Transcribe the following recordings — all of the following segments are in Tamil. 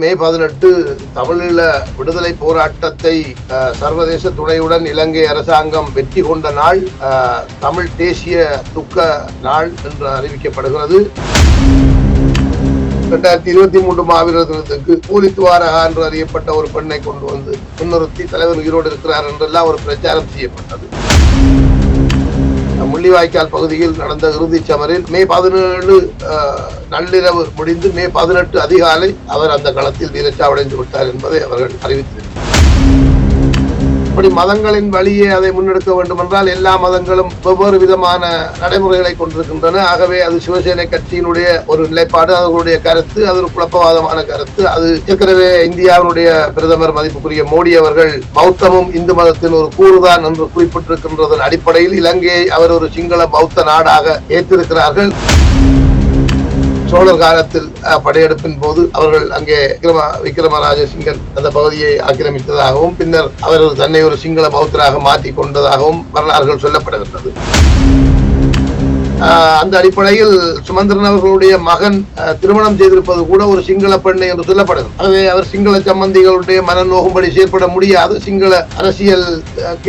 மே பதினெட்டு தமிழீழ விடுதலை போராட்டத்தை சர்வதேச துணையுடன் இலங்கை அரசாங்கம் வெற்றி கொண்ட நாள் தமிழ் தேசிய துக்க நாள் என்று அறிவிக்கப்படுகிறது. இரண்டாயிரத்தி இருபத்தி மூன்று மாவீரர் தினத்துக்கு பூலித்துவாரகா என்று அறியப்பட்ட ஒரு பெண்ணை கொண்டு வந்து முன்னிறுத்தி தலைவர் உயிரோடு இருக்கிறார் என்றெல்லாம் ஒரு பிரச்சாரம் செய்யப்பட்டது. முள்ளிவாய்க்கால் பகுதியில் நடந்த இறுதிச் சமரில் மே பதினேழு நள்ளிரவு முடிந்து மே பதினெட்டு அதிகாலை அவர் அந்த களத்தில் வீரச்சாவடைந்து விட்டார் என்பதை அவர்கள் அறிவித்திருக்கிறார் அப்படி மதங்களின் வழியே அதை முன்னெடுக்க வேண்டும் என்றால் எல்லா மதங்களும் வெவ்வேறு விதமான நடைமுறைகளை கொண்டிருக்கின்றன. ஆகவே அது சிவசேனை கட்சியினுடைய ஒரு நிலைப்பாடு அவர்களுடைய கருத்து அது ஒரு குழப்பவாதமான கருத்து. அது ஏற்கனவே இந்தியாவினுடைய பிரதமர் மதிப்புக்குரிய மோடி அவர்கள் பௌத்தமும் இந்து மதத்தின் ஒரு கூறுதான் என்று குறிப்பிட்டிருக்கின்றதன் அடிப்படையில் இலங்கையை அவர் ஒரு சிங்கள பௌத்த நாடாக ஏற்றிருக்கிறார்கள். சோழர் காலத்தில் அஹ், படையெடுப்பின் போது அவர்கள் அங்கே விக்ரம விக்ரமராஜ சிங்கன் அந்த பகுதியை ஆக்கிரமித்ததாகவும் பின்னர் அவர்கள் தன்னை ஒரு சிங்கள பௌத்தராக மாற்றி கொண்டதாகவும் வரலாறுகள் சொல்லப்படுகின்றது. அந்த அடிப்படையில் சுமந்திரன் அவர்களுடைய மகன் அஹ், திருமணம் செய்திருப்பது கூட ஒரு சிங்கள பெண்ணை என்று சொல்லப்படுது ஆகவே அவர் சிங்கள சம்பந்திகளுடைய மன நோகும்படி செயற்பட முடியாது. சிங்கள அரசியல்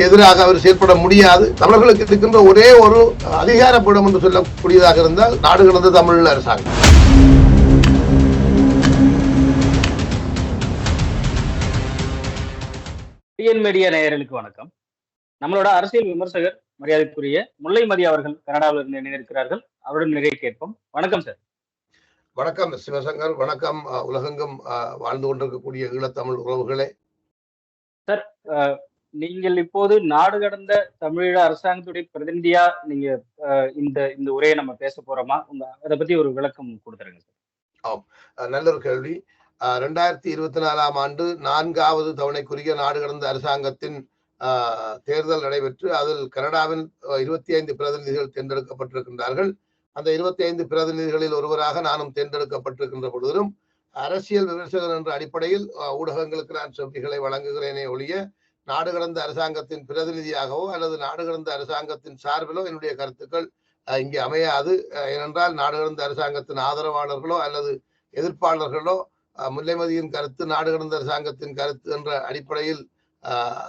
எதிராக அவர் செயற்பட முடியாது. தமிழர்களுக்கு இருக்கின்ற ஒரே ஒரு அதிகாரப்படம் என்று சொல்லக்கூடியதாக இருந்தால் நாடு கடந்த தமிழ் அரசாங்கம். மீடியா நேயர்களுக்கு வணக்கம். நம்மளோட அரசியல் விமர்சகர் மரியாதைக்குரிய முல்லை மதி அவர்கள் கனடாவில் இருந்து இணைந்திருக்கிறார்கள். அவருடன் நிறைய கேட்போம். வணக்கம் சார். வணக்கம் சிவசங்கர். வணக்கம் உலகெங்கும் வாழ்ந்து கொண்டிருக்கக்கூடிய ஈழத்தமிழ் உறவுகளே. அஹ், நீங்கள் இப்போது நாடு கடந்த தமிழீழ அரசாங்கத்துடைய பிரதிநிதியா நீங்க இந்த இந்த உரையை நம்ம பேச போறோமா? உங்க அதை பத்தி ஒரு விளக்கம் கொடுத்துருங்க சார். அஹ், நல்ல ஒரு கேள்வி. ரெண்டாயிரத்தி இருபத்தி நாலாம் ஆண்டு நான்காவது தவணைக்குரிய நாடு கடந்த அரசாங்கத்தின் தேர்தல் நடைபெற்று அதில் கனடாவின் இருபத்தி ஐந்து பிரதிநிதிகள் தேர்ந்தெடுக்கப்பட்டிருக்கின்றார்கள். அந்த இருபத்தி ஐந்து பிரதிநிதிகளில் ஒருவராக நானும் தேர்ந்தெடுக்கப்பட்டிருக்கின்ற பொழுதிலும் அரசியல் விமர்சகர் என்ற அடிப்படையில் ஊடகங்களுக்கு நான் செவ்விகளை வழங்குகிறேனே ஒழிய நாடு கடந்த அரசாங்கத்தின் பிரதிநிதியாகவோ அல்லது நாடு கடந்த அரசாங்கத்தின் சார்பிலோ என்னுடைய கருத்துக்கள் இங்கே அமையாது. ஏனென்றால் நாடு கடந்த அரசாங்கத்தின் ஆதரவாளர்களோ அல்லது எதிர்ப்பாளர்களோ முல்லைமதியின் கருத்து நாடு கடந்த அரசாங்கத்தின் கருத்து என்ற அடிப்படையில்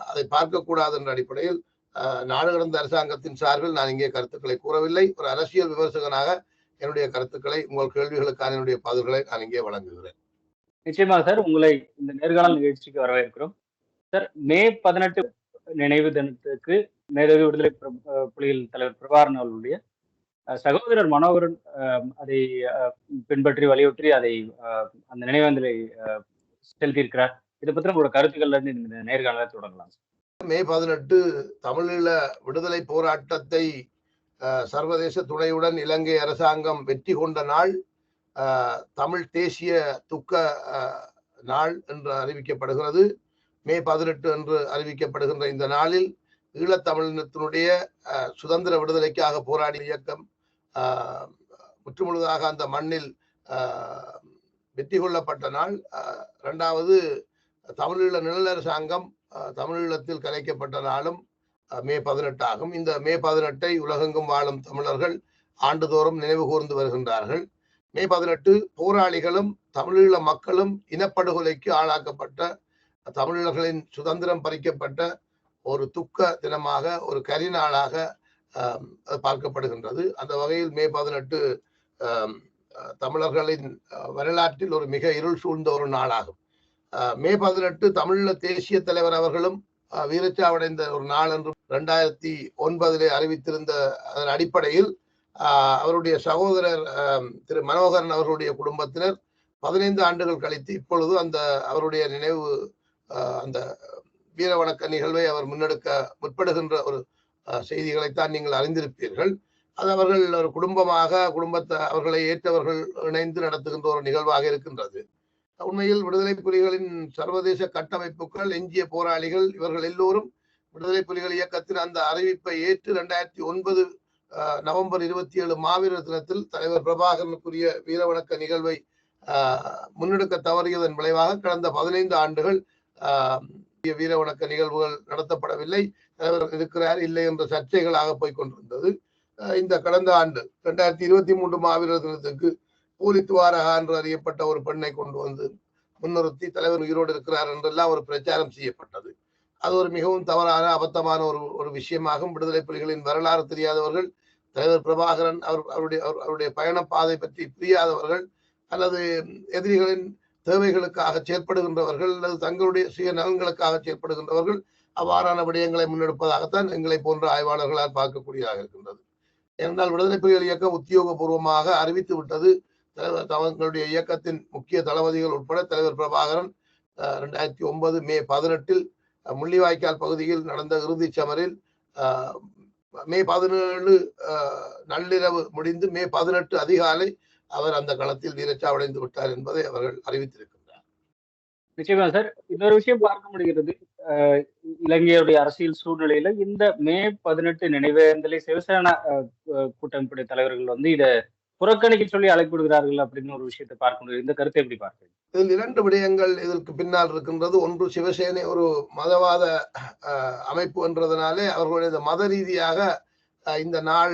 அதை பார்க்கக்கூடாது என்ற அடிப்படையில் அஹ், நாடு கடந்த அரசாங்கத்தின் சார்பில் நான் இங்கே கருத்துக்களை கூறவில்லை. ஒரு அரசியல் விமர்சகனாக என்னுடைய கருத்துக்களை உங்கள் கேள்விகளுக்கான என்னுடைய பதில்களை நான் இங்கே வழங்குகிறேன். நிச்சயமாக சார் உங்களை இந்த நேர்காணல் நிகழ்ச்சிக்கு வரவேற்கிறோம். சார் மே பதினெட்டு நினைவு தினத்துக்கு மேலதிக விடுதலை புலிகள் தலைவர் பிரபாகரன் அவர்களுடைய அஹ், சகோதரர் மனோகரன் அஹ், அதை அஹ், பின்பற்றி வலியுறுத்தி அதை அஹ், அந்த நினைவேந்தலை அஹ், செலுத்தியிருக்கிறார். இதை பற்றி உங்களோட கருத்துக்கள்ல இருந்து நேர்காணல தொடங்கலாம். மே பதினெட்டு தமிழீழ விடுதலை போராட்டத்தை சர்வதேச துணையுடன் இலங்கை அரசாங்கம் வெற்றி கொண்ட நாள் தமிழ் தேசிய துக்க நாள் என்று அறிவிக்கப்படுகிறது. மே பதினெட்டு என்று அறிவிக்கப்படுகின்ற இந்த நாளில் ஈழத்தமிழினத்தினுடைய சுதந்திர விடுதலைக்காக போராடிய இயக்கம் முற்றுமுழுதாக அந்த மண்ணில் வெற்றி கொள்ளப்பட்ட நாள். ரெண்டாவது தமிழீழ நிழலரசாங்கம் தமிழீழத்தில் கலைக்கப்பட்ட நாளும் மே பதினெட்டு ஆகும் இந்த மே பதினெட்டை உலகெங்கும் வாழும் தமிழர்கள் ஆண்டுதோறும் நினைவு கூர்ந்து வருகின்றார்கள். மே பதினெட்டு போராளிகளும் தமிழீழ மக்களும் இனப்படுகொலைக்கு ஆளாக்கப்பட்ட தமிழர்களின் சுதந்திரம் பறிக்கப்பட்ட ஒரு துக்க தினமாக ஒரு கரி நாளாக பார்க்கப்படுகின்றது. அந்த வகையில் மே பதினெட்டு தமிழர்களின் வரலாற்றில் ஒரு மிக இருள் சூழ்ந்த ஒரு நாளாகும். மே பதினெட்டு தமிழீழ தேசிய தலைவர் அவர்களும் வீரச்சாவடைந்த ஒரு நாள் என்று ரெண்டாயிரத்தி ஒன்பதிலே அறிவித்திருந்த அதன் அடிப்படையில் ஆஹ், அவருடைய சகோதரர் திரு மனோகரன் அவர்களுடைய குடும்பத்தினர் பதினைந்து ஆண்டுகள் கழித்து இப்பொழுது அந்த அவருடைய நினைவு அந்த வீர வணக்க நிகழ்வை அவர் முன்னெடுக்க முற்படுகின்ற ஒரு செய்திகளைத்தான் நீங்கள் அறிந்திருப்பீர்கள். அது அவர்கள் ஒரு குடும்பமாக குடும்பத்தை அவர்களை ஏற்றவர்கள் இணைந்து நடத்துகின்ற ஒரு நிகழ்வாக இருக்கின்றது. உண்மையில் விடுதலை புலிகளின் சர்வதேச கட்டமைப்புகள் எஞ்சிய போராளிகள் இவர்கள் எல்லோரும் விடுதலை புலிகள் இயக்கத்தின் அந்த அறிவிப்பை ஏற்று இரண்டாயிரத்தி ஒன்பது நவம்பர் இருபத்தி ஏழு மாவீரர் தினத்தில் தலைவர் பிரபாகரனுக்குரிய வீரவணக்க நிகழ்வை முன்னெடுக்க தவறியதன் விளைவாக கடந்த பதினைந்து ஆண்டுகள் வீரவணக்க நிகழ்வுகள் நடத்தப்படவில்லை. தலைவர் இருக்கிறார் இல்லை என்ற சர்ச்சைகளாக போய்கொண்டிருந்தது இந்த கடந்த ஆண்டு இரண்டாயிரத்தி இருபத்தி மூன்று மாவீரர் தினத்துக்கு கூலித்துவாரகா என்று அறியப்பட்ட ஒரு பெண்ணை கொண்டு வந்து முன்னிறுத்தி தலைவர் உயிரோடு இருக்கிறார் என்றெல்லாம் ஒரு பிரச்சாரம் செய்யப்பட்டது. அது ஒரு மிகவும் தவறான அபத்தமான ஒரு ஒரு விஷயமாகும். விடுதலை புலிகளின் வரலாறு தெரியாதவர்கள் தலைவர் பிரபாகரன் அவர் அவருடைய அவர்- அவருடைய பயணப்பாதை பாதை பற்றி புரியாதவர்கள் அல்லது எதிரிகளின் தேவைகளுக்காக செயற்படுகின்றவர்கள் அல்லது தங்களுடைய சுய நலன்களுக்காக செயற்படுகின்றவர்கள் அவ்வாறான விடயங்களை முன்னெடுப்பதாகத்தான் எங்களை போன்ற ஆய்வாளர்களால் பார்க்கக்கூடியதாக இருக்கின்றது. ஏனென்றால் விடுதலை புலிகள் இயக்கம் உத்தியோகபூர்வமாக அறிவித்து விட்டது. தங்களுடைய இயக்கத்தின் முக்கிய தளபதிகள் உட்பட தலைவர் பிரபாகரன் ரெண்டாயிரத்தி ஒன்பது மே பதினெட்டில் முள்ளிவாய்க்கால் பகுதியில் நடந்த இறுதிச் சமரில் மே பதினேழு அஹ், நள்ளிரவு முடிந்து மே பதினெட்டு அதிகாலை அவர் அந்த களத்தில் வீரச்சாவடைந்து விட்டார் என்பதை அவர்கள் அறிவித்திருக்கின்றார். நிச்சயமா சார். இன்னொரு விஷயம் பார்க்க முடிகிறது. அஹ் இலங்கையுடைய அரசியல் சூழ்நிலையில இந்த மே பதினெட்டு நினைவேந்தலை சிவசேனா கூட்டமைப்புடைய தலைவர்கள் வந்து இத புறக்கணிக்க சொல்லி அழைப்பிடுகிறார்கள் அப்படின்னு ஒரு விஷயத்தை பார்க்க முடியும் இந்த கருத்தை எப்படி பார்க்கிறீங்க? இதில் இரண்டு விடயங்கள் இதற்கு பின்னால் இருக்கின்றது. ஒன்று சிவசேனை ஒரு மதவாத அமைப்பு என்றதனாலே அவர்களுடைய மத ரீதியாக இந்த நாள்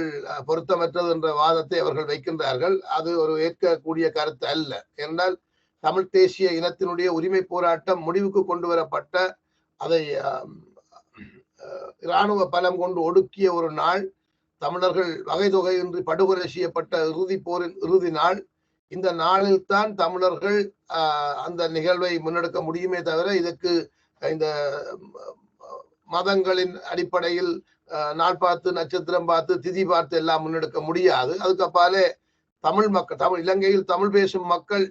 பொருத்தமற்றது என்ற வாதத்தை அவர்கள் வைக்கின்றார்கள். அது ஒரு ஏற்கக்கூடிய கருத்து அல்ல. ஏனென்றால் தமிழ் தேசிய இனத்தினுடைய உரிமை போராட்டம் முடிவுக்கு கொண்டு வரப்பட்ட அதை இராணுவ பலம் கொண்டு ஒடுக்கிய ஒரு நாள் தமிழர்கள் வகை தொகையின்றி படுகொலை செய்யப்பட்ட இறுதி போரின் இறுதி நாள். இந்த நாளில் தான் தமிழர்கள் அந்த நிகழ்வை முன்னெடுக்க முடியுமே தவிர இதற்கு இந்த மதங்களின் அடிப்படையில் நாள் பார்த்து நட்சத்திரம் பார்த்து திதி பார்த்து எல்லாம் முன்னெடுக்க முடியாது. அதுக்கு அப்பாலே தமிழ் மக்கள் தமிழ் இலங்கையில் தமிழ் பேசும் மக்கள்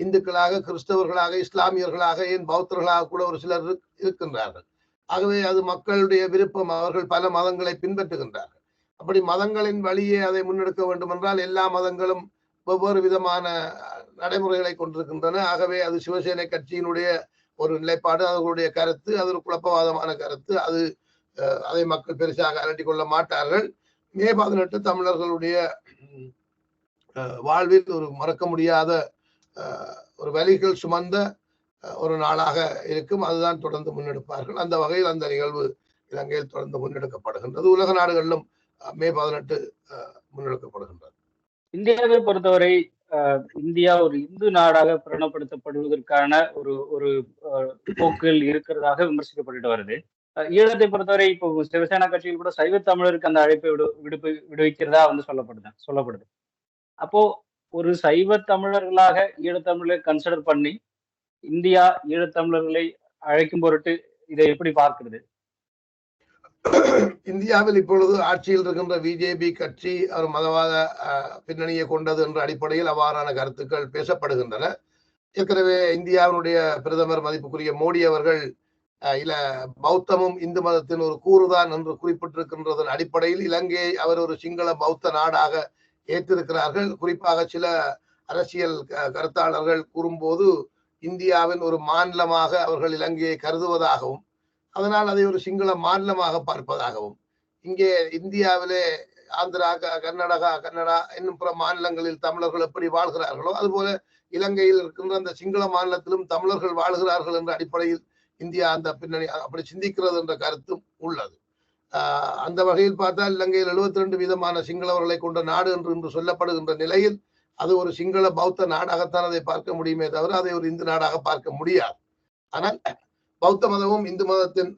இந்துக்களாக கிறிஸ்தவர்களாக இஸ்லாமியர்களாக ஏன் பௌத்தர்களாக கூட ஒரு சிலர் இருக்கின்றார்கள். ஆகவே அது மக்களுடைய விருப்பம். அவர்கள் பல மதங்களை பின்பற்றுகின்றார்கள். அப்படி மதங்களின் வழியே அதை முன்னெடுக்க வேண்டும் என்றால் எல்லா மதங்களும் வெவ்வேறு விதமான நடைமுறைகளை கொண்டிருக்கின்றன. ஆகவே அது சிவசேனை கட்சியினுடைய ஒரு நிலைப்பாடு அவர்களுடைய கருத்து அது ஒரு குழப்பவாதமான கருத்து. அது அதை மக்கள் பெருசாக அலட்டிக் கொள்ள மாட்டார்கள். மே பதினெட்டு தமிழர்களுடைய வாழ்வில் ஒரு மறக்க முடியாத ஒரு வலிகள் சுமந்த ஒரு நாளாக இருக்கும். அதுதான் தொடர்ந்து முன்னெடுப்பார்கள். அந்த வகையில் அந்த நிகழ்வு இலங்கையில் தொடர்ந்து முன்னெடுக்கப்படுகின்றது. உலக நாடுகளிலும் மே பதினெட்டு முன்னெடுக்கப்படுகின்றது. இந்தியாவை பொறுத்தவரை அஹ், இந்தியா ஒரு இந்து நாடாக பிரணப்படுத்தப்படுவதற்கான ஒரு ஒரு அஹ், போக்கில் இருக்கிறதாக விமர்சிக்கப்பட்டு வருது. அஹ், ஈழத்தை பொறுத்தவரை இப்போ சிவசேனா கட்சியில் கூட சைவ தமிழருக்கு அந்த அழைப்பை விடு விடுப்பு விடுவிக்கிறதா வந்து சொல்லப்படுது சொல்லப்படுது. அப்போ ஒரு சைவ தமிழர்களாக ஈழத்தமிழரை கன்சிடர் பண்ணி இந்தியா ஈழத்தமிழர்களை அழைக்கும் பொருட்டு இதை எப்படி பார்க்கிறது? இந்தியாவில் இப்பொழுது ஆட்சியில் இருக்கின்ற பிஜேபி கட்சி ஒரு மதவாத பின்னணியை கொண்டது என்ற அடிப்படையில் அவ்வாறான கருத்துக்கள் பேசப்படுகின்றன. ஏற்கனவே இந்தியாவினுடைய பிரதமர் மதிப்புக்குரிய மோடி அவர்கள் அஹ், இல்ல பௌத்தமும் இந்து மதத்தின் ஒரு கூறுதான் என்று குறிப்பிட்டிருக்கின்றதன் அடிப்படையில் இலங்கையை அவர் ஒரு சிங்கள பௌத்த நாடாக ஏற்றிருக்கிறார்கள். குறிப்பாக சில அரசியல் க- கருத்தாளர்கள் கூறும்போது இந்தியாவின் ஒரு மாநிலமாக அவர்கள் இலங்கையை கருதுவதாகவும் அதனால் அதை ஒரு சிங்கள மாநிலமாக பார்ப்பதாகவும் இங்கே இந்தியாவிலே ஆந்திரா க- கர்நாடகா கன்னடா இன்னும் பிற மாநிலங்களில் தமிழர்கள் எப்படி வாழ்கிறார்களோ அதுபோல இலங்கையில் இருக்கின்ற அந்த சிங்கள மாநிலத்திலும் தமிழர்கள் வாழ்கிறார்கள் என்ற அடிப்படையில் இந்தியா அந்த பின்னணி அப்படி சிந்திக்கிறது என்ற கருத்தும் உள்ளது. அந்த வகையில் பார்த்தால் இலங்கையில் 72 ரெண்டு விதமான சிங்களவர்களை கொண்ட நாடு என்று இன்று சொல்லப்படுகின்ற நிலையில் அது ஒரு சிங்கள பௌத்த நாடாகத்தான் அதை பார்க்க முடியுமே தவிர அதை ஒரு இந்து நாடாக பார்க்க முடியாது. ஆனால் பௌத்த மதமும் இந்து மதத்தின்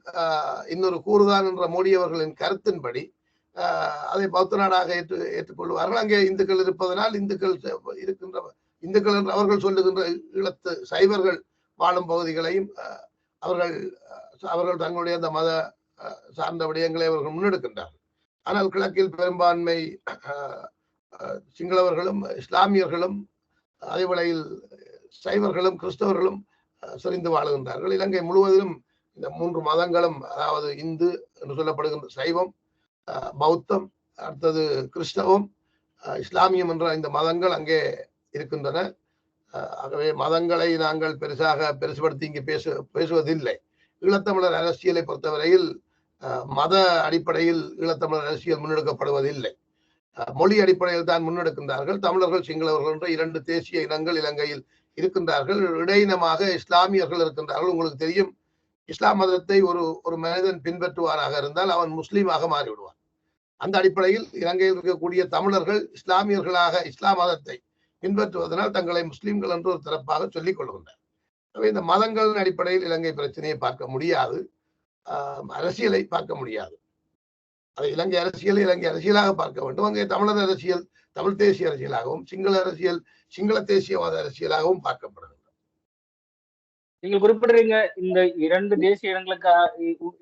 இன்னொரு கூறுதான் என்ற மோடி அவர்களின் கருத்தின்படி அதை பௌத்த நாடாக ஏற்று ஏற்றுக்கொள்வார்கள். அங்கே இந்துக்கள் இருப்பதனால் இந்துக்கள் இருக்கின்ற இந்துக்கள் என்று அவர்கள் சொல்லுகின்ற ஈழத்து சைவர்கள் வாழும் பகுதிகளையும் அவர்கள் அவர்கள் தங்களுடைய அந்த மத சார்ந்த விடயங்களை அவர்கள் முன்னெடுக்கின்றார்கள். ஆனால் கிழக்கில் பெரும்பான்மை சிங்களவர்களும் இஸ்லாமியர்களும் அதே வேளையில் சைவர்களும் கிறிஸ்தவர்களும் செறிந்து வாழுகின்றார்கள். இலங்கை முழுவதிலும் இந்த மூன்று மதங்களும் அதாவது இந்து என்று சொல்லப்படுகின்ற சைவம் பௌத்தம் அடுத்தது கிறிஸ்தவம் இஸ்லாமியம் என்ற இந்த மதங்கள் அங்கே இருக்கின்றன. ஆகவே மதங்களை நாங்கள் பெருசாக பெருசுபடுத்தி இங்கு பேசு பேசுவதில்லை. ஈழத்தமிழர் அரசியலை பொறுத்தவரையில் மத அடிப்படையில் ஈழத்தமிழர் அரசியல் முன்னெடுக்கப்படுவதில்லை. மொழி அடிப்படையில் தான் முன்னெடுக்கின்றார்கள். தமிழர்கள் சிங்களவர்கள் என்ற இரண்டு தேசிய இனங்கள் இலங்கையில் இருக்கின்றார்கள் இடையினமாக இஸ்லாமியர்கள் இருக்கின்றார்கள். உங்களுக்கு தெரியும் இஸ்லாம் மதத்தை ஒரு ஒரு மனிதன் பின்பற்றுவாராக இருந்தால் அவன் முஸ்லீமாக மாறிவிடுவான். அந்த அடிப்படையில் இலங்கையில் இருக்கக்கூடிய தமிழர்கள் இஸ்லாமியர்களாக இஸ்லாம் மதத்தை பின்பற்றுவதனால் தங்களை முஸ்லீம்கள் என்று ஒரு தரப்பாக சொல்லிக் கொள்கின்றனர். எனவே இந்த மதங்களின் அடிப்படையில் இலங்கை பிரச்சனையை பார்க்க முடியாது. ஆஹ் அரசியலை பார்க்க முடியாது. அதை இலங்கை அரசியல் இலங்கை அரசியலாக பார்க்க வேண்டும். அங்கே தமிழர் அரசியல் தமிழ் தேசிய அரசியலாகவும் சிங்கள அரசியல் சிங்கள தேசியவாத அரசியலாகவும் பார்க்கப்படுகிறது நீங்கள் குறிப்பிடுறீங்க இந்த இரண்டு தேசிய இடங்களுக்கு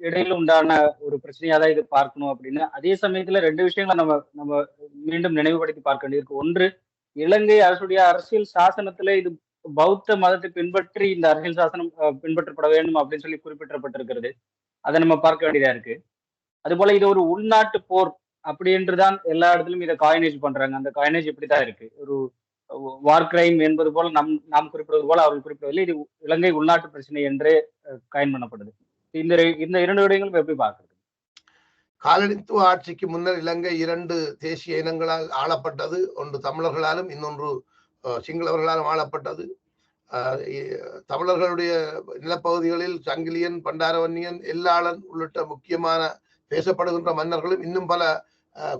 இடையில உண்டான ஒரு பிரச்சனையா தான் இது பார்க்கணும் அப்படின்னு. அதே சமயத்துல ரெண்டு விஷயங்களை நம்ம நம்ம மீண்டும் நினைவுபடுத்தி பார்க்க வேண்டியிருக்கு. ஒன்று இலங்கை அரசுடைய அரசியல் சாசனத்துல இது பௌத்த மதத்தை பின்பற்றி இந்த அரசியல் சாசனம் பின்பற்றப்பட வேண்டும் அப்படின்னு சொல்லி குறிப்பிட்டப்பட்டிருக்கிறது அதை நம்ம பார்க்க வேண்டியதா இருக்கு. அதுபோல இது ஒரு உள்நாட்டு போர். அப்படின்றுதான் எல்லா இடத்துலயும் இதை காயினேஜ் பண்றாங்க. அந்த காயினேஜ் இப்படித்தான் இருக்கு. ஒரு வார் கிரைம் என்பது போல நம் நாம் குறிப்பிடுவது போல அவர்கள் குறிப்பிடவில்லை. இது இலங்கை உள்நாட்டு பிரச்சனை என்றே காயின் பண்ணப்படுது. இந்த இந்த இரண்டு விடயங்களும் எப்படி பார்க்கறது? காலனித்துவ ஆட்சிக்கு முன்னர் இலங்கை இரண்டு தேசிய இனங்களால் ஆளப்பட்டது. ஒன்று தமிழர்களாலும் இன்னொன்று சிங்களவர்களாலும் ஆளப்பட்டது. தமிழர்களுடைய நிலப்பகுதிகளில் சங்கிலியன் பண்டாரவன்னியன் எல்லாளன் உள்ளிட்ட முக்கியமான பேசப்படுகின்ற மன்னர்களும் இன்னும் பல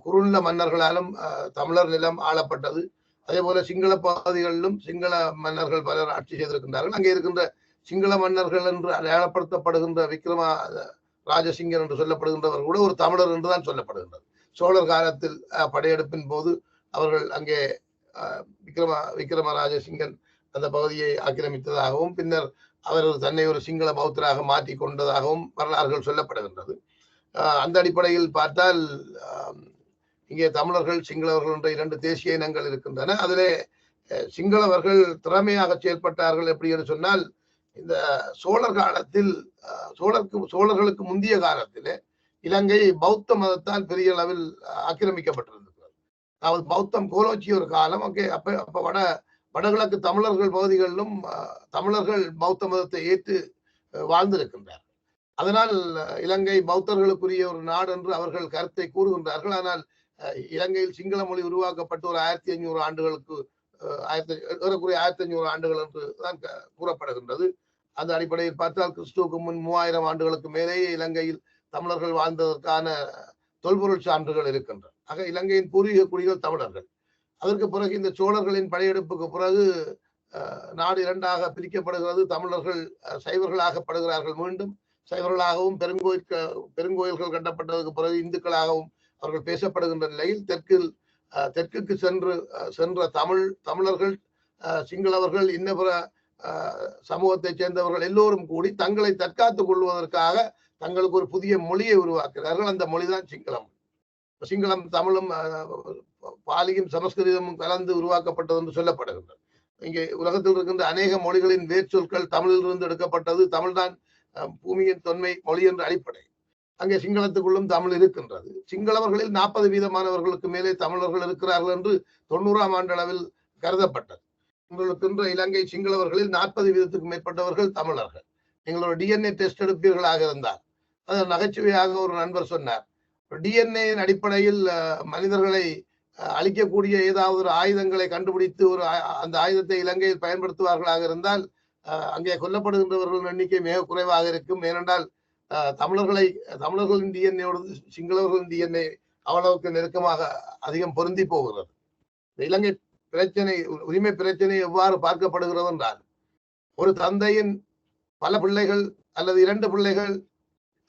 குறுநில மன்னர்களாலும் தமிழர் நிலம் ஆளப்பட்டது. அதே போல சிங்கள பகுதிகளிலும் சிங்கள மன்னர்கள் பலர் ஆட்சி செய்திருக்கின்றார்கள். அங்கே இருக்கின்ற சிங்கள மன்னர்கள் என்று அடையாளப்படுத்தப்படுகின்ற விக்ரமா ராஜசிங்கன் என்று சொல்லப்படுகின்றவர் கூட ஒரு தமிழர் என்றுதான் சொல்லப்படுகின்றது. சோழர் காலத்தில் படையெடுப்பின் போது அவர்கள் அங்கே விக்ரம விக்ரம ராஜசிங்கன் அந்த பகுதியை ஆக்கிரமித்ததாகவும் பின்னர் அவர் தன்னை ஒரு சிங்கள பௌத்தராக மாற்றி கொண்டதாகவும் வரலாறுகள் சொல்லப்படுகின்றது. அந்த அடிப்படையில் பார்த்தால் இங்கே தமிழர்கள் சிங்களவர்கள் என்ற இரண்டு தேசிய இனங்கள் இருக்கின்றன. அதிலே சிங்களவர்கள் திறமையாக செயல்பட்டார்கள் எப்படி என்று சொன்னால் இந்த சோழர் காலத்தில் சோழருக்கு சோழர்களுக்கு முந்தைய காலத்திலே இலங்கை பௌத்த மதத்தால் பெரிய அளவில் அஹ், ஆக்கிரமிக்கப்பட்டிருந்தது. அதாவது பௌத்தம் கோலோச்சி ஒரு காலம் அங்கே அப்ப அப்ப வட வடகிழக்கு தமிழர்கள் பகுதிகளிலும் தமிழர்கள் பௌத்த மதத்தை ஏற்று வாழ்ந்திருக்கின்றார் அதனால் இலங்கை பௌத்தர்களுக்குரிய ஒரு நாடு என்று அவர்கள் கருத்தை கூறுகின்றார்கள். ஆனால் இலங்கையில் சிங்கள மொழி உருவாக்கப்பட்டு ஒரு ஆயிரத்தி ஐநூறு ஆண்டுகளுக்கு ஆயிரத்தி ஏறக்குறைய ஆயிரத்தி ஐநூறு ஆண்டுகள் என்று தான் க- கூறப்படுகின்றது. அந்த அடிப்படையில் பார்த்தால் கிறிஸ்துவுக்கு முன் மூவாயிரம் ஆண்டுகளுக்கு மேலேயே இலங்கையில் தமிழர்கள் வாழ்ந்ததற்கான தொல்பொருள் சான்றுகள் இருக்கின்றன. ஆக இலங்கையின் பூர்வீக குடிகள் தமிழர்கள். அதற்கு பிறகு இந்த சோழர்களின் படையெடுப்புக்கு பிறகு நாடு இரண்டாக பிரிக்கப்படுகிறது. தமிழர்கள் சைவர்களாகப்படுகிறார்கள் மீண்டும். சைவர்களாகவும் பெருங்கோயில் பெருங்கோயில்கள் கட்டப்பட்டதற்கு பிறகு இந்துக்களாகவும் அவர்கள் பேசப்படுகின்ற நிலையில் தெற்கில் தெற்குக்கு சென்று சென்ற தமிழ் தமிழர்கள் சிங்களவர்கள் இன்னபிற சமூகத்தைச் சேர்ந்தவர்கள் எல்லோரும் கூடி தங்களை தற்காத்துக் கொள்வதற்காக தங்களுக்கு ஒரு புதிய மொழியை உருவாக்குகிறார்கள். அந்த மொழிதான் சிங்களம். சிங்களம் தமிழும் பாலியும் சமஸ்கிருதமும் கலந்து உருவாக்கப்பட்டது என்று சொல்லப்படுகின்றது இங்கே உலகத்தில் இருக்கின்ற அநேக மொழிகளின் வேர்ச்சொற்கள் தமிழிலிருந்து எடுக்கப்பட்டது. தமிழ்தான் பூமியின் தொன்மை மொழி என்ற அடிப்படை. அங்கே சிங்களத்துக்குள்ளும் தமிழ் இருக்கின்றது. சிங்களவர்களில் நாற்பது வீதமானவர்களுக்கு மேலே தமிழர்கள் இருக்கிறார்கள் என்று தொண்ணூறாம் ஆண்டளவில் கருதப்பட்டது. உங்களுக்கின்ற இலங்கை சிங்களவர்களில் நாற்பது வீதத்துக்கு மேற்பட்டவர்கள் தமிழர்கள். நீங்கள் ஒரு டிஎன்ஏ டெஸ்ட் எடுப்பீர்களாக இருந்தார் அது நகைச்சுவையாக ஒரு நண்பர் சொன்னார். டிஎன்ஏயின் அடிப்படையில் மனிதர்களை அழிக்கக்கூடிய ஏதாவது ஒரு ஆயுதங்களை கண்டுபிடித்து ஒரு அந்த ஆயுதத்தை இலங்கையில் பயன்படுத்துவார்களாக இருந்தால் அங்கே கொல்லப்படுகின்றவர்களின் எண்ணிக்கை மிக குறைவாக இருக்கும். ஏனென்றால் தமிழர்களை தமிழர்களின் டிஎன்ஏயோடு சிங்களவர்களின் டிஎன்ஏ அவ்வளவுக்கு நெருக்கமாக அதிகம் பொருந்தி போகிறது. இலங்கை பிரச்சனை உரிமை பிரச்சனை எவ்வாறு பார்க்கப்படுகிறது என்றால் ஒரு தந்தையின் பல பிள்ளைகள் அல்லது இரண்டு பிள்ளைகள்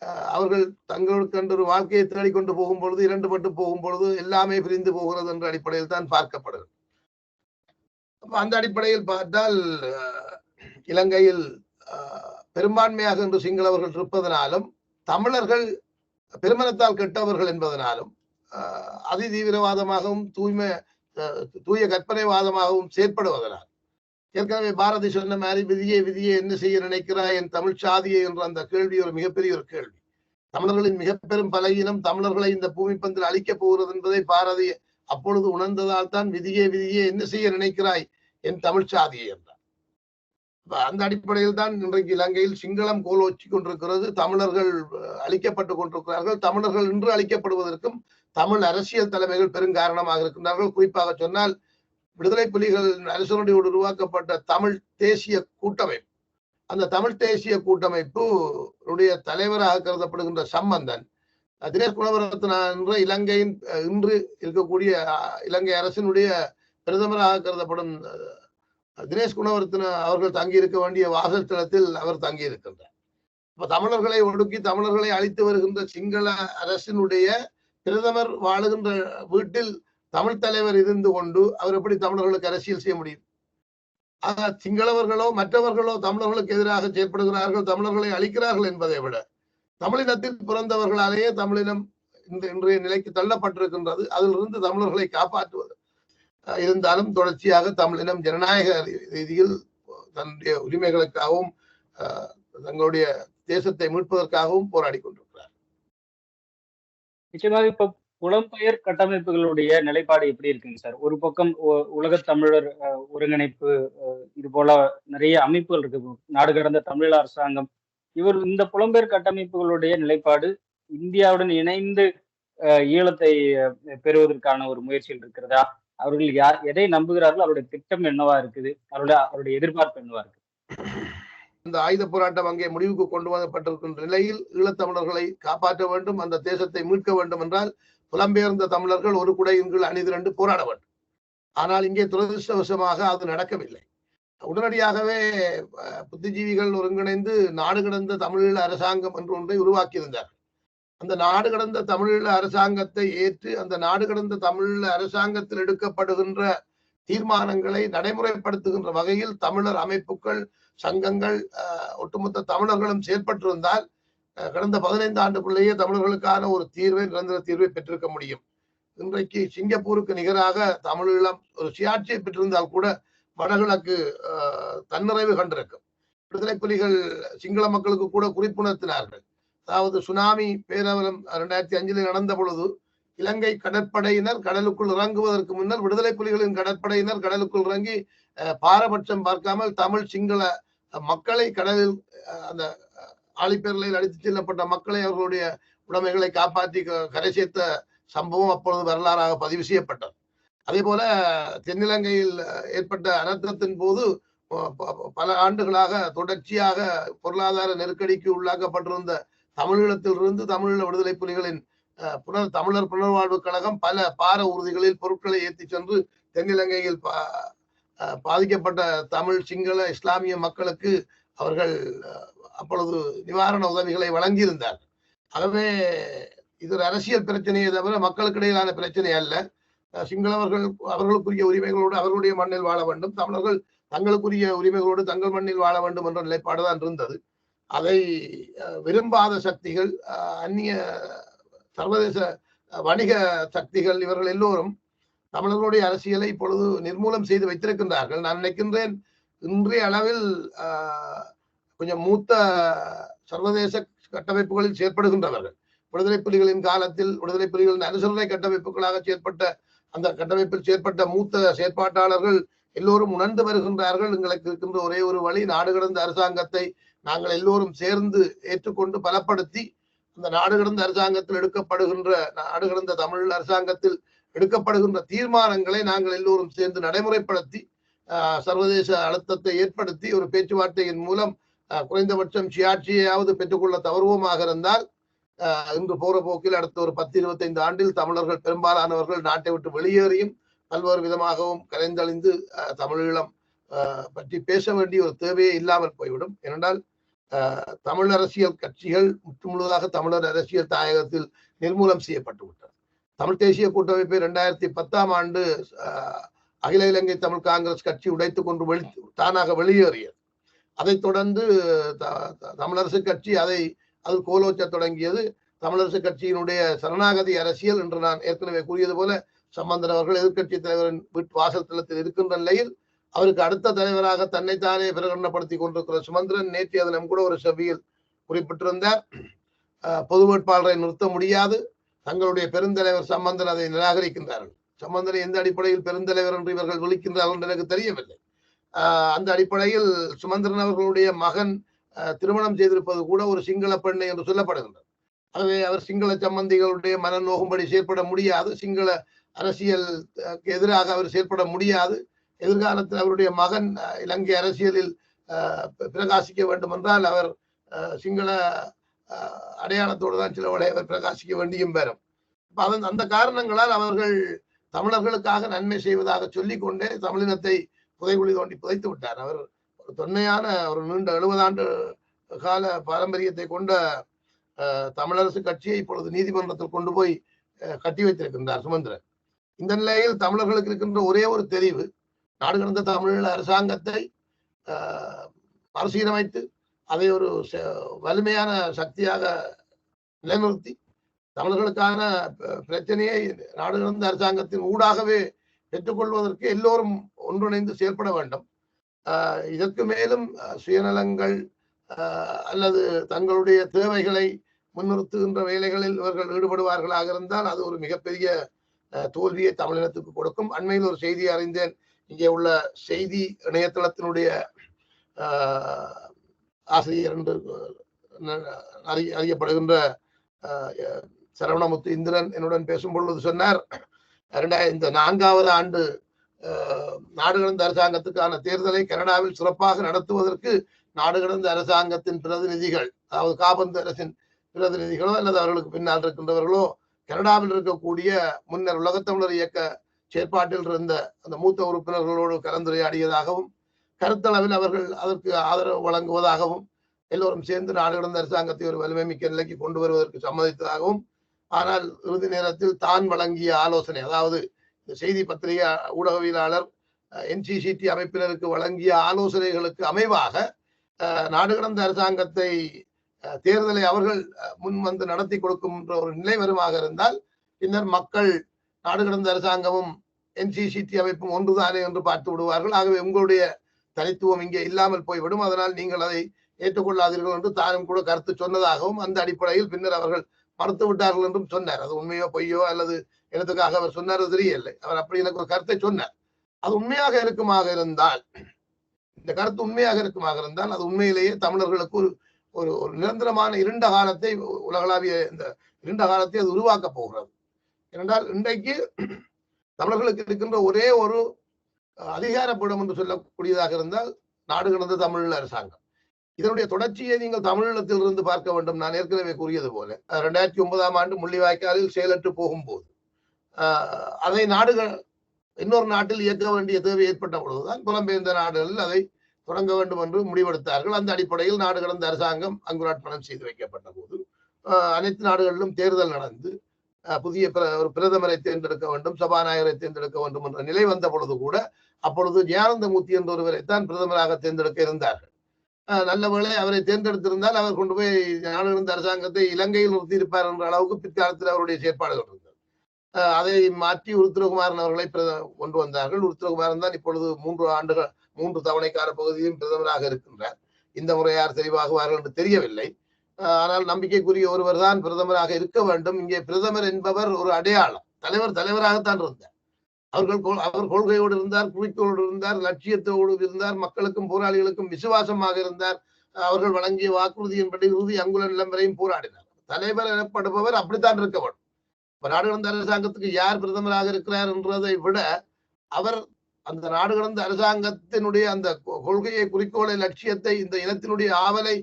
அஹ், அவர்கள் தங்களுக்கு ஒரு வாழ்க்கையை தேடிக்கொண்டு போகும் பொழுது இரண்டு பட்டு போகும் பொழுது எல்லாமே பிரிந்து போகிறது என்ற அடிப்படையில் தான் பார்க்கப்படுகிறது. அப்ப அந்த அடிப்படையில் பார்த்தால் இலங்கையில் பெரும்பான்மையாக இன்று சிங்களவர்கள் இருப்பதனாலும் தமிழர்கள் பெருமனத்தால் கெட்டவர்கள் என்பதனாலும் அதி தீவிரவாதமாகவும் தூய்மை தூய கற்பனைவாதமாகவும் செயற்படுவதனால். ஏற்கனவே பாரதி சொன்ன மாதிரி விதியை விதியை என்ன செய்ய நினைக்கிறாய்? என் தமிழ் சாதியை என்ற அந்த கேள்வி ஒரு மிகப்பெரிய ஒரு கேள்வி. தமிழர்களின் மிக பெரும் பலகீனம் தமிழர்களை இந்த பூமி பந்தில் அழிக்கப் போகிறது என்பதை பாரதி அப்பொழுது உணர்ந்ததால் தான் விதியே விதியே என்ன செய்ய நினைக்கிறாய்? என் தமிழ் சாதியை என்றார். அந்த அடிப்படையில் தான் இன்றைக்கு இலங்கையில் சிங்களம் கோலோச்சி கொண்டிருக்கிறது. தமிழர்கள் அழிக்கப்பட்டு கொண்டிருக்கிறார்கள். தமிழர்கள் இன்று அழிக்கப்படுவதற்கும் தமிழ் அரசியல் தலைமைகள் பெருங்காரணமாக இருக்கின்றார்கள். குறிப்பாக சொன்னால் விடுதலை புலிகள் அரசனுடையோடு உருவாக்கப்பட்ட தமிழ் தேசிய கூட்டமைப்பு. அந்த தமிழ் தேசிய கூட்டமைப்பு உடைய தலைவராக கருதப்படுகின்ற சம்பந்தன் தினேஷ் குணவரத்னா என்ற இலங்கையின் இன்று இருக்கக்கூடிய அஹ், இலங்கை அரசினுடைய பிரதமராக கருதப்படும் தினேஷ் குணவர்த்தன அவர்கள் தங்கியிருக்க வேண்டிய வாசல் தளத்தில் அவர் தங்கியிருக்கின்றார். இப்ப தமிழர்களை ஒடுக்கி தமிழர்களை அழித்து வருகின்ற சிங்கள அரசினுடைய பிரதமர் வாழுகின்ற வீட்டில் தமிழ் தலைவர் இருந்து கொண்டு அவர் எப்படி தமிழர்களுக்கு அரசியல் செய்ய முடியும்? ஆக சிங்களவர்களோ மற்றவர்களோ தமிழர்களுக்கு எதிராக செயற்படுகிறார்கள் தமிழர்களை அழிக்கிறார்கள் என்பதை விட தமிழினத்தில் பிறந்தவர்களாலேயே தமிழினம் இந்த இன்றைய நிலைக்கு தள்ளப்பட்டிருக்கின்றது. அதிலிருந்து தமிழர்களை காப்பாற்றுவது. இருந்தாலும் தொடர்ச்சியாக தமிழினம் ஜனநாயக ரீதியில் தன்னுடைய உரிமைகளுக்காகவும் தங்களுடைய தேசத்தை மீட்பதற்காகவும் போராடி கொண்டிருக்கிறார். நிச்சயமாக இப்ப புலம்பெயர் கட்டமைப்புகளுடைய நிலைப்பாடு எப்படி இருக்குங்க சார்? ஒரு பக்கம் உ- உலகத் தமிழர் ஒருங்கிணைப்பு அஹ், இது போல நிறைய அமைப்புகள் இருக்கு. நாடு கடந்த தமிழ் அரசாங்கம். இவர் இந்த புலம்பெயர் கட்டமைப்புகளுடைய நிலைப்பாடு இந்தியாவுடன் இணைந்து அஹ், ஈழத்தை பெறுவதற்கான ஒரு முயற்சியில் இருக்கிறதா? அவர்கள் யார் எதை நம்புகிறார்களோ அவருடைய திட்டம் என்னவா இருக்குது? அவருடைய அவருடைய எதிர்பார்ப்பு என்னவா இருக்கு இந்த ஆயுத போராட்டம் அங்கே முடிவுக்கு கொண்டு வரப்பட்டிருக்கின்ற நிலையில் ஈழத்தமிழர்களை காப்பாற்ற வேண்டும் அந்த தேசத்தை மீட்க வேண்டும் என்றால் புலம்பெயர்ந்த தமிழர்கள் ஒரு குடையின் கீழ் அணிதிரண்டு போராட வேண்டும். ஆனால் இங்கே துரதிருஷ்டவசமாக அது நடக்கவில்லை. உடனடியாகவே புத்திஜீவிகள் ஒருங்கிணைந்து நாடு கடந்த தமிழீழ அரசாங்கம் என்று ஒன்றை உருவாக்கியிருந்தார்கள். அந்த நாடு கடந்த தமிழீழ அரசாங்கத்தை ஏற்று அந்த நாடு கடந்த தமிழீழ அரசாங்கத்தில் எடுக்கப்படுகின்ற தீர்மானங்களை நடைமுறைப்படுத்துகின்ற வகையில் தமிழர் அமைப்புகள் சங்கங்கள் ஒட்டுமொத்த தமிழர்களும் செயற்பட்டிருந்தால் கடந்த பதினைந்து ஆண்டுக்குள்ளேயே தமிழர்களுக்கான ஒரு தீர்வை நிரந்தர தீர்வை பெற்றிருக்க முடியும். இன்றைக்கு சிங்கப்பூருக்கு நிகராக தமிழீழம் ஒரு சுயாட்சியை பெற்றிருந்தால் கூட வடகிழக்கு தன்னிறைவு கண்டிருக்கும். விடுதலை புலிகள் சிங்கள மக்களுக்கு கூட குறிப்புணர்த்தினார்கள். அதாவது சுனாமி பேரவலம் இரண்டாயிரத்தி அஞ்சில் நடந்த பொழுது இலங்கை கடற்படையினர் கடலுக்குள் இறங்குவதற்கு முன்னர் விடுதலை புலிகளின் கடற்படையினர் கடலுக்குள் இறங்கி பாரபட்சம் பார்க்காமல் தமிழ் சிங்கள மக்களை கடலில் அந்த ஆழிப்பேரலையில் அடித்துச் செல்லப்பட்ட மக்களை அவர்களுடைய உடைமைகளை காப்பாற்றி க- கரை சேர்த்த சம்பவம் அப்பொழுது வரலாறாக பதிவு செய்யப்பட்டது. அதே போல தென்னிலங்கையில் ஏற்பட்ட அனர்த்தத்தின் போது பல ஆண்டுகளாக தொடர்ச்சியாக பொருளாதார நெருக்கடிக்கு உள்ளாக்கப்பட்டிருந்த தமிழீழத்திலிருந்து தமிழீழ விடுதலை புலிகளின் புனர் தமிழர் புனர்வாழ்வு கழகம் பல பார ஊர்திகளில் பொருட்களை ஏற்றி சென்று தென்னிலங்கையில் பா- பாதிக்கப்பட்ட தமிழ் சிங்கள இஸ்லாமிய மக்களுக்கு அவர்கள் அப்பொழுது நிவாரண உதவிகளை வழங்கியிருந்தார். ஆகவே இது ஒரு அரசியல் பிரச்சனையை தவிர மக்களுக்கு இடையிலான பிரச்சனை அல்ல. சிங்களவர்கள் அவர்களுக்குரிய உரிமைகளோடு அவர்களுடைய மண்ணில் வாழ வேண்டும். தமிழர்கள் தங்களுக்குரிய உரிமைகளோடு தங்கள் மண்ணில் வாழ வேண்டும் என்ற நிலைப்பாடு தான் இருந்தது. அதை விரும்பாத சக்திகள் அந்நிய சர்வதேச வணிக சக்திகள் இவர்கள் எல்லோரும் தமிழர்களுடைய அரசியலை இப்பொழுது நிர்மூலம் செய்து வைத்திருக்கின்றார்கள். நான் நினைக்கின்றேன் இன்றைய அளவில் கொஞ்சம் மூத்த சர்வதேச கட்டமைப்புகளில் செயற்படுகின்றவர்கள் விடுதலை புலிகளின் காலத்தில் விடுதலை புலிகளின் அனுசரணை கட்டமைப்புகளாக செயற்பட்ட அந்த கட்டமைப்பில் செயற்பட்ட மூத்த செயற்பாட்டாளர்கள் எல்லோரும் உணர்ந்து வருகின்றார்கள். எங்களுக்கு இருக்கின்ற ஒரே ஒரு வழி நாடு கடந்த அரசாங்கத்தை நாங்கள் எல்லோரும் சேர்ந்து ஏற்றுக்கொண்டு பலப்படுத்தி அந்த நாடு கடந்த அரசாங்கத்தில் எடுக்கப்படுகின்ற நாடு கடந்த தமிழ் அரசாங்கத்தில் எடுக்கப்படுகின்ற தீர்மானங்களை நாங்கள் எல்லோரும் சேர்ந்து நடைமுறைப்படுத்தி சர்வதேச அழுத்தத்தை ஏற்படுத்தி ஒரு பேச்சுவார்த்தையின் மூலம் குறைந்தபட்சம் சுயாட்சியையாவது பெற்றுக்கொள்ள தவறுவோமாக இருந்தால் இன்று போற போக்கில் அடுத்த ஒரு பத்து இருபத்தைந்து ஆண்டில் தமிழர்கள் பெரும்பாலானவர்கள் நாட்டை விட்டு வெளியேறியும் பல்வேறு விதமாகவும் கலைந்தழிந்து தமிழீழம் பற்றி பேச வேண்டிய ஒரு தேவையே இல்லாமல் போய்விடும். ஏனென்றால் தமிழ் அரசியல் கட்சிகள் முற்று முழுவதாக தமிழர் அரசியல் தாயகத்தில் நிர்மூலம் செய்யப்பட்டு விட்டது. தமிழ் தேசிய கூட்டமைப்பை இரண்டாயிரத்தி பத்தாம் ஆண்டு அகில இலங்கை தமிழ் காங்கிரஸ் கட்சி உடைத்துக் கொண்டு வெளி தானாக வெளியேறியது. அதைத் தொடர்ந்து த- த- தமிழரசு கட்சி அதை அது கோலோச்ச தொடங்கியது. தமிழரசு கட்சியினுடைய சரணாகதி அரசியல் என்று நான் ஏற்கனவே கூறியது போல சம்பந்தன் அவர்கள் எதிர்க்கட்சி தலைவரின் வீட்டு வாசல் தளத்தில் இருக்கின்ற நிலையில் அவருக்கு அடுத்த தலைவராக தன்னைத்தானே பிரகடனப்படுத்தி கொண்டிருக்கிற சுமந்திரன் நேற்று தினம் கூட ஒரு சபையில் குறிப்பிட்டிருந்தார். பொது வேட்பாளரை நிறுத்த முடியாது. தங்களுடைய பெருந்தலைவர் சம்பந்தன் அதை நிராகரிக்கின்றார்கள். சம்பந்தனை எந்த அடிப்படையில் பெருந்தலைவர் என்று இவர்கள் விழிக்கின்றார்கள் என்று எனக்கு தெரியவில்லை. அந்த அடிப்படையில் சுமந்திரன் அவர்களுடைய மகன் திருமணம் செய்திருப்பது கூட ஒரு சிங்கள பெண்ணை என்று சொல்லப்படுகின்றது. ஆகவே அவர் சிங்கள சம்பந்திகளுடைய மன நோகும்படி செயற்பட முடியாது. சிங்கள அரசியல் எதிராக அவர் செயற்பட முடியாது. எதிர்காலத்தில் அவருடைய மகன் இலங்கை அரசியலில் பிரகாசிக்க வேண்டும் என்றால் அவர் சிங்கள அடையாளத்தோடு தான் சில அவர் பிரகாசிக்க வேண்டியும் பெறும் அதன் அந்த காரணங்களால் அவர்கள் தமிழர்களுக்காக நன்மை செய்வதாக சொல்லிக் கொண்டே தமிழினத்தை புதைகுழி தோண்டி புதைத்து விட்டார். அவர் ஒரு தொன்மையான ஒரு நீண்ட எழுபது ஆண்டு கால பாரம்பரியத்தை கொண்ட தமிழரசு கட்சியை இப்பொழுது நீதிமன்றத்தில் கொண்டு போய் கட்டி வைத்திருக்கின்றார் சுமந்திரன். இந்த நிலையில் தமிழர்களுக்கு இருக்கின்ற ஒரே ஒரு தெரிவு நாடு கடந்த தமிழ் அரசாங்கத்தை மறுசீரமைத்து அதை ஒரு ச- வலிமையான சக்தியாக நிலைநிறுத்தி தமிழர்களுக்கான ப- பிரச்சனையை நாடு கடந்த அரசாங்கத்தின் ஊடாகவே பெற்றுக்கொள்வதற்கு எல்லோரும் ஒன்றிணைந்து செயல்பட வேண்டும். இதற்கு மேலும் சுயநலங்கள் அல்லது தங்களுடைய தேவைகளை முன்னிறுத்துகின்ற வேலைகளில் இவர்கள் ஈடுபடுவார்களாக இருந்தால் அது ஒரு மிகப்பெரிய தோல்வியை தமிழினத்துக்கு கொடுக்கும். அண்மையில் ஒரு செய்தி அறிந்தேன். இங்கே உள்ள செய்தி இணையதளத்தினுடைய ஆசிரியர் என்று அறி- அறியப்படுகின்ற சரவணமுத்து இந்திரன் என்னுடன் பேசும் பொழுது சொன்னார் இரண்டாயிரம் இந்த நான்காவது ஆண்டு ஆஹ், நாடு கடந்த அரசாங்கத்துக்கான தேர்தலை கனடாவில் சிறப்பாக நடத்துவதற்கு நாடு கடந்த அரசாங்கத்தின் பிரதிநிதிகள் அதாவது காபந்து அரசின் பிரதிநிதிகளோ அல்லது அவர்களுக்கு பின்னால் இருக்கின்றவர்களோ கனடாவில் இருக்கக்கூடிய முன்னர் உலகத்தமிழர் இயக்க செயற்பாட்டில் இருந்த அந்த மூத்த உறுப்பினர்களோடு கலந்துரையாடியதாகவும் கருத்தளவில் அவர்கள் அதற்கு ஆதரவு வழங்குவதாகவும் எல்லோரும் சேர்ந்து நாடு கடந்த அரசாங்கத்தை ஒரு வலிமை மிக்க நிலைக்கு கொண்டு வருவதற்கு சம்மதித்ததாகவும் ஆனால் இறுதி நேரத்தில் தான் வழங்கிய ஆலோசனை அதாவது இந்த செய்தி பத்திரிகை ஊடகவியலாளர் என்சிசிடி அமைப்பினருக்கு வழங்கிய ஆலோசனைகளுக்கு அமைவாக நாடு கடந்த அரசாங்கத்தை தேர்தலை அவர்கள் முன் வந்து நடத்தி கொடுக்கின்ற ஒரு நிலை வருமாக இருந்தால் பின்னர் மக்கள் நாடு கடந்த அரசாங்கமும் என்சிசிடி அமைப்பும் ஒன்றுதானே என்று பார்த்து விடுவார்கள். ஆகவே உங்களுடைய தனித்துவம் இங்கே இல்லாமல் போய்விடும். அதனால் நீங்கள் அதை ஏற்றுக்கொள்ளாதீர்கள் என்று தானும் கூட கருத்து சொன்னதாகவும் அந்த அடிப்படையில் பின்னர் அவர்கள் மறுத்து விட்டார்கள் என்றும் சொன்னார். அது உண்மையோ பொய்யோ அல்லது எனத்துக்காக அவர் சொன்னார் தெரியவில்லை. அவர் அப்படி எனக்கு ஒரு கருத்தை சொன்னார். அது உண்மையாக இருக்குமாக இருந்தால் இந்த கருத்து உண்மையாக இருக்குமாக இருந்தால் அது உண்மையிலேயே தமிழர்களுக்கு ஒரு ஒரு ஒரு நிரந்தரமான இருண்ட காலத்தை உலகளாவிய இந்த இருண்ட காலத்தை அது உருவாக்க போகிறது. ஏனென்றால் இன்றைக்கு தமிழர்களுக்கு இருக்கின்ற ஒரே ஒரு அஹ், அதிகாரப்பீடம் என்று சொல்லக்கூடியதாக இருந்தால் நாடு கடந்த தமிழ் அரசாங்கம். இதனுடைய தொடர்ச்சியை நீங்கள் தமிழீழத்தில் இருந்து பார்க்க வேண்டும். நான் ஏற்கனவே கூறியது போல. ரெண்டாயிரத்தி ஒன்பதாம் ஆண்டு முள்ளிவாய்க்காலில் செயலற்று போகும்போது அதை நாடுகள் இன்னொரு நாட்டில் இயக்க வேண்டிய தேவை ஏற்பட்ட பொழுதுதான் புலம்பெயர்ந்த நாடுகளில் அதை தொடங்க வேண்டும் என்று முடிவெடுத்தார்கள். அந்த அடிப்படையில் நாடு கடந்த அரசாங்கம் அங்குராட்பணம் செய்து வைக்கப்பட்ட போது அனைத்து நாடுகளிலும் தேர்தல் நடந்து புதிய பிர- ஒரு பிரதமரை தேர்ந்தெடுக்க வேண்டும் சபாநாயகரை தேர்ந்தெடுக்க வேண்டும் என்ற நிலை வந்த பொழுது கூட அப்பொழுது ஜெயானந்தமூர்த்தி என்ற ஒருவரைத்தான் பிரதமராக தேர்ந்தெடுக்க இருந்தார்கள். அஹ், நல்ல வேளை அவரை தேர்ந்தெடுத்திருந்தால் அவர் கொண்டு போய் ஞானிருந்த அரசாங்கத்தை இலங்கையில் நிறுத்தியிருப்பார் என்ற அளவுக்கு பிற்காலத்தில் அவருடைய செயற்பாடுகள் இருந்தது. அதை மாற்றி உருத்திரகுமாரன் அவர்களை கொண்டு வந்தார்கள். உருத்திரகுமாரன் தான் இப்பொழுது மூன்று ஆண்டுகள் மூன்று தவணைக்கார பகுதியும் பிரதமராக இருக்கின்றார். இந்த முறை யார் தெரிவாகுவார்கள் என்று தெரியவில்லை. ஆனால் நம்பிக்கைக்குரிய ஒருவர் தான் பிரதமராக இருக்க வேண்டும். இங்கே பிரதமர் என்பவர் ஒரு அடையாளம். தலைவர் தலைவராகத்தான் இருந்தார். அவர்கள் அவர் கொள்கையோடு இருந்தார் குறிக்கோளோடு இருந்தார் லட்சியத்தோடு இருந்தார் மக்களுக்கும் போராளிகளுக்கும் விசுவாசமாக இருந்தார். அவர்கள் வழங்கிய வாக்குறுதியின்படி உறுதி அங்குல நிலம் வரையும் போராடினார். தலைவர் எனப்படுபவர் அப்படித்தான் இருக்க வேண்டும். இப்ப நாடு கடந்த அரசாங்கத்துக்கு யார் பிரதமராக இருக்கிறார் என்றதை விட அவர் அந்த நாடு கடந்த அரசாங்கத்தினுடைய அந்த கொள்கையை குறிக்கோளை லட்சியத்தை இந்த இனத்தினுடைய ஆவலை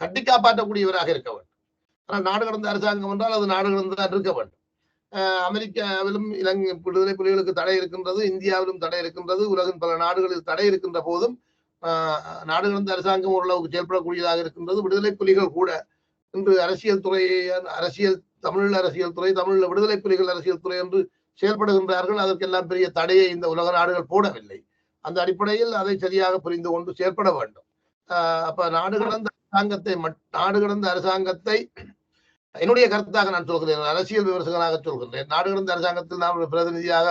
கட்டி காப்பாற்றக்கூடியவராக இருக்க வேண்டும். ஆனால் நாடு கடந்த அரசாங்கம் என்றால் அது நாடு கடந்ததான் இருக்க வேண்டும். அமெரிக்காவிலும் இலங்கை விடுதலை புலிகளுக்கு தடை இருக்கின்றது இந்தியாவிலும் தடை இருக்கின்றது உலகின் பல நாடுகளில் தடை இருக்கின்ற போதும் நாடு கடந்த அரசாங்கம் ஓரளவுக்கு செயல்படக்கூடியதாக இருக்கின்றது. விடுதலை புலிகள் கூட இன்று அரசியல் துறையை அரசியல் தமிழ் அரசியல் துறை தமிழ் விடுதலை புலிகள் அரசியல் துறை என்று செயல்படுகின்றார்கள். அதற்கெல்லாம் பெரிய தடையை இந்த உலக நாடுகள் போடவில்லை. அந்த அடிப்படையில் அதை சரியாக புரிந்து கொண்டு செயல்பட வேண்டும். ஆஹ் அப்ப நாடு கடந்த அரசாங்கத்தை நாடு கடந்த அரசாங்கத்தை என்னுடைய கருத்தாக நான் சொல்கிறேன் அரசியல் விமர்சகனாக சொல்கின்றேன். நாடு கடந்த அரசாங்கத்தில் நான் ஒரு பிரதிநிதியாக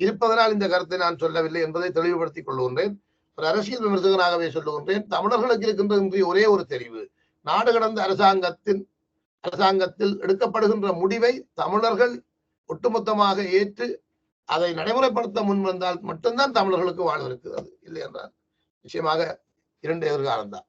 இருப்பதனால் இந்த கருத்தை நான் சொல்லவில்லை என்பதை தெளிவுபடுத்திக் கொள்கின்றேன். ஒரு அரசியல் விமர்சகனாகவே சொல்லுகின்றேன். தமிழர்களுக்கு இருக்கின்ற இன்றைய ஒரே ஒரு தெரிவு. நாடு கடந்த அரசாங்கத்தின் அரசாங்கத்தில் எடுக்கப்படுகின்ற முடிவை தமிழர்கள் ஒட்டுமொத்தமாக ஏற்று அதை நடைமுறைப்படுத்த முன் வந்தால் மட்டும்தான் தமிழர்களுக்கு வாழ்வு இருக்கிறது. இல்லை என்றால் நிச்சயமாக இரண்டு எதிர்காலம்தான்.